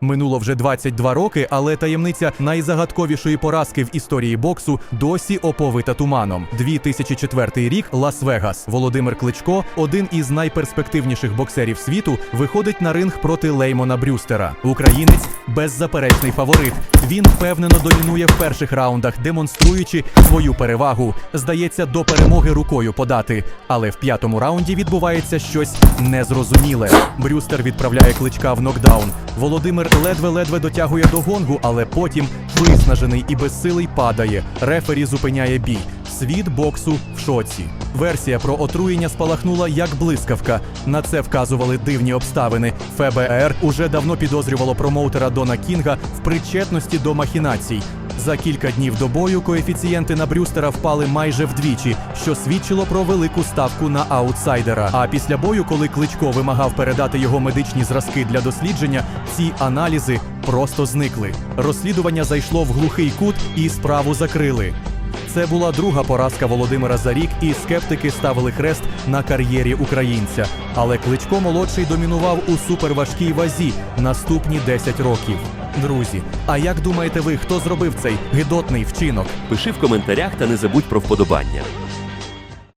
Минуло вже 22 роки, але таємниця найзагадковішої поразки в історії боксу досі оповита туманом. 2004 рік Лас-Вегас. Володимир Кличко, один із найперспективніших боксерів світу, виходить на ринг проти Леймона Брюстера. Українець беззаперечний фаворит. Він впевнено домінує в перших раундах, демонструючи свою перевагу. Здається, до перемоги рукою подати. Але в п'ятому раунді відбувається щось незрозуміле. Брюстер відправляє кличка в нокдаун. Володимир ледве-ледве дотягує до гонгу, але потім виснажений і безсилий падає. Рефері зупиняє бій. Світ боксу в шоці. Версія про отруєння спалахнула як блискавка. На це вказували дивні обставини. ФБР уже давно підозрювало промоутера Дона Кінга в причетності до махінацій. За кілька днів до бою коефіцієнти на Брюстера впали майже вдвічі, що свідчило про велику ставку на аутсайдера. А після бою, коли Кличко вимагав передати його медичні зразки для дослідження, ці аналізи просто зникли. Розслідування зайшло в глухий кут і справу закрили. Це була друга поразка Володимира за рік, і скептики ставили хрест на кар'єрі українця. Але Кличко молодший домінував у суперважкій вазі наступні 10 років. Друзі, а як думаєте ви, хто зробив цей гидотний вчинок? Пиши в коментарях та не забудь про вподобання.